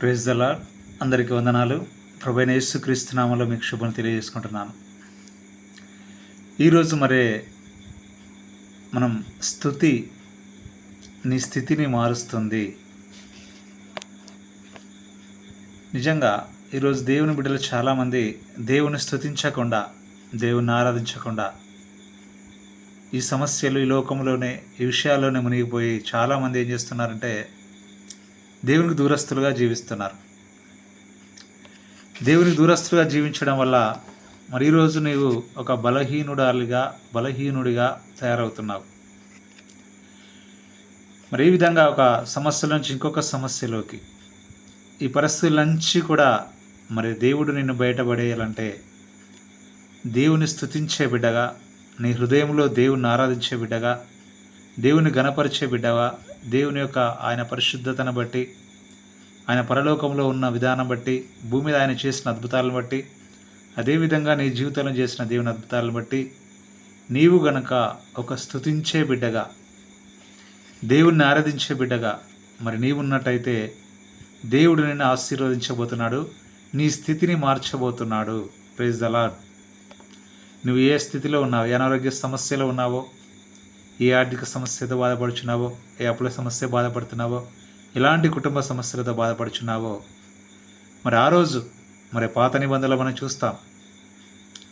Praise దలా అందరికీ వందనాలు. ప్రభైన యేసుక్రీస్తు మీకు శుభం తెలియజేసుకుంటున్నాను. ఈరోజు మరే మనం స్థుతి నీ స్థితిని మారుస్తుంది. నిజంగా ఈరోజు దేవుని బిడ్డలు చాలామంది దేవుని స్థుతించకుండా దేవుని ఆరాధించకుండా ఈ సమస్యలు ఈ లోకంలోనే ఈ విషయాల్లోనే మునిగిపోయి చాలామంది ఏం చేస్తున్నారంటే దేవునికి దూరస్తులుగా జీవిస్తున్నారు. దేవునికి దూరస్తులుగా జీవించడం వల్ల మరి ఈరోజు నీవు ఒక బలహీనుడాలిగా బలహీనుడిగా తయారవుతున్నావు. మరి ఈ విధంగా ఒక సమస్య నుంచి ఇంకొక సమస్యలోకి ఈ పరిస్థితుల నుంచి కూడా మరి దేవుడు నిన్ను బయటపడేయాలంటే దేవుని స్థుతించే బిడ్డగా నీ హృదయంలో దేవుని ఆరాధించే బిడ్డగా దేవుని గణపరిచే బిడ్డగా దేవుని యొక్క ఆయన పరిశుద్ధతను బట్టి ఆయన పరలోకంలో ఉన్న విధానం బట్టి భూమి మీద ఆయన చేసిన అద్భుతాలను బట్టి అదేవిధంగా నీ జీవితంలో చేసిన దేవుని అద్భుతాలను బట్టి నీవు గనక ఒక స్థుతించే బిడ్డగా దేవుణ్ణి ఆరాధించే బిడ్డగా మరి నీవున్నట్టయితే దేవుడు నిన్ను ఆశీర్వదించబోతున్నాడు నీ స్థితిని మార్చబోతున్నాడు. ప్రైజ్ దలాడ్ నువ్వు ఏ స్థితిలో ఉన్నావు? ఏ అనారోగ్య సమస్యలో ఉన్నావో? ఏ ఆర్థిక సమస్యతో బాధపడుచున్నావో ఏ అప్పుల సమస్య బాధపడుతున్నావో ఎలాంటి కుటుంబ సమస్యలతో బాధపడుచున్నావో మరి ఆ రోజు మరి పాత నిబంధనలు మనం చూస్తాం.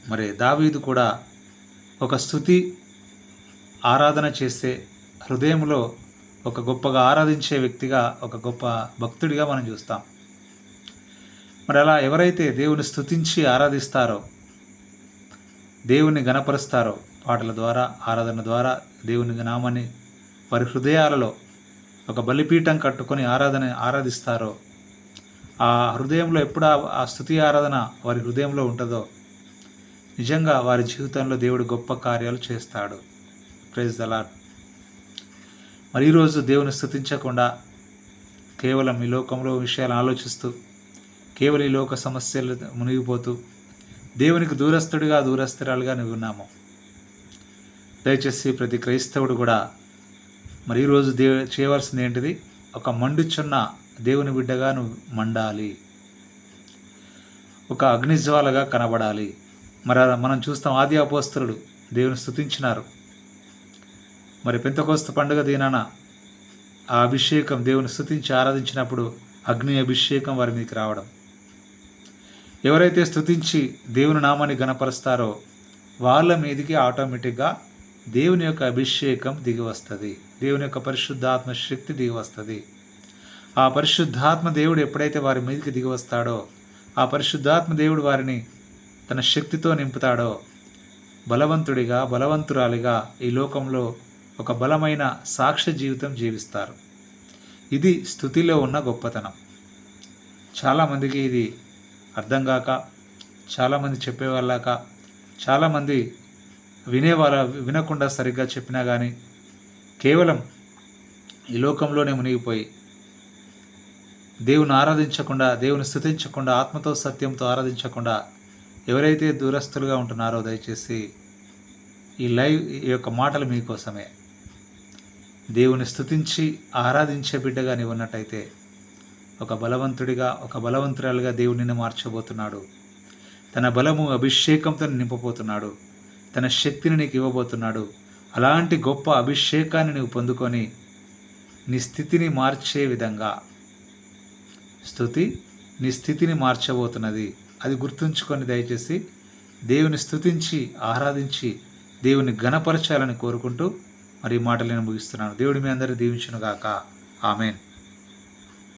మరి దావీదు కూడా ఒక స్థుతి ఆరాధన చేసే హృదయంలో ఒక గొప్పగా ఆరాధించే వ్యక్తిగా ఒక గొప్ప భక్తుడిగా మనం చూస్తాం. మరి అలా ఎవరైతే దేవుని స్థుతించి ఆరాధిస్తారో దేవుని గణపరుస్తారో పాటల ద్వారా ఆరాధన ద్వారా దేవుని నామాన్ని వారి హృదయాలలో ఒక బలిపీఠం కట్టుకొని ఆరాధన ఆరాధిస్తారో ఆ హృదయంలో ఎప్పుడు ఆ- స్థుతి ఆరాధన వారి హృదయంలో ఉంటుందో నిజంగా వారి జీవితంలో దేవుడు గొప్ప కార్యాలు చేస్తాడు. ప్రైజ్ దలాడ్ మరి ఈరోజు దేవుని స్థుతించకుండా కేవలం ఈ లోకంలో విషయాలు ఆలోచిస్తూ కేవలం ఈ లోక సమస్యలు మునిగిపోతూ దేవునికి దూరస్తుడిగా దూరస్తురాలుగా నువ్వు ఉన్నాము. దయచేసి ప్రతి క్రైస్తవుడు కూడా మరి ఈరోజు దే చేయవలసింది ఏంటిది? ఒక మండుచున్న దేవుని బిడ్డగా నువ్వు మండాలి. ఒక అగ్నిజ్వాలగా కనబడాలి. మరి మనం చూస్తాం ఆది అపోస్తరుడు దేవుని స్థుతించినారు మరి పెంతకోస్త పండుగ దీనాన ఆ అభిషేకం దేవుని స్థుతించి ఆరాధించినప్పుడు అగ్ని అభిషేకం వారి మీదకి రావడం. ఎవరైతే స్థుతించి దేవుని నామాన్ని గణపరుస్తారో వాళ్ళ మీదకి ఆటోమేటిక్గా దేవుని యొక్క అభిషేకం దిగి వస్తుంది. దేవుని యొక్క పరిశుద్ధాత్మ శక్తి దిగి వస్తుంది. ఆ పరిశుద్ధాత్మ దేవుడు ఎప్పుడైతే వారి మీదకి దిగి వస్తాడో ఆ పరిశుద్ధాత్మ దేవుడు వారిని తన శక్తితో నింపుతాడో బలవంతుడిగా బలవంతురాలిగా ఈ లోకంలో ఒక బలమైన సాక్ష్య జీవితం జీవిస్తారు. ఇది స్థుతిలో ఉన్న గొప్పతనం. చాలామందికి ఇది అర్థం కాక చాలామంది చెప్పేవాళ్ళాక చాలామంది వినేవాళ్ళ వినకుండా సరిగ్గా చెప్పినా కానీ కేవలం ఈ లోకంలోనే మునిగిపోయి దేవుని ఆరాధించకుండా దేవుని స్థుతించకుండా ఆత్మతో సత్యంతో ఆరాధించకుండా ఎవరైతే దూరస్తులుగా ఉంటున్నారో దయచేసి ఈ లైవ్ ఈ యొక్క మాటలు మీకోసమే. దేవుని స్థుతించి ఆరాధించే బిడ్డగా నీవు ఉన్నట్టయితే ఒక బలవంతుడిగా ఒక బలవంతురాలుగా దేవుడు నిన్ను మార్చబోతున్నాడు. తన బలము అభిషేకంతో నింపబోతున్నాడు. తన శక్తిని నీకు ఇవ్వబోతున్నాడు. అలాంటి గొప్ప అభిషేకాన్ని నువ్వు పొందుకొని నీ స్థితిని మార్చే విధంగా. స్థుతి నీ స్థితిని మార్చబోతున్నది. అది గుర్తుంచుకొని దయచేసి దేవుని స్థుతించి ఆరాధించి దేవుని ఘనపరచాలని కోరుకుంటూ మరి ఈ మాటలు నేను ముగిస్తున్నాను. దేవుడి మీ అందరూ దీవించునుగాక. ఆమెన్.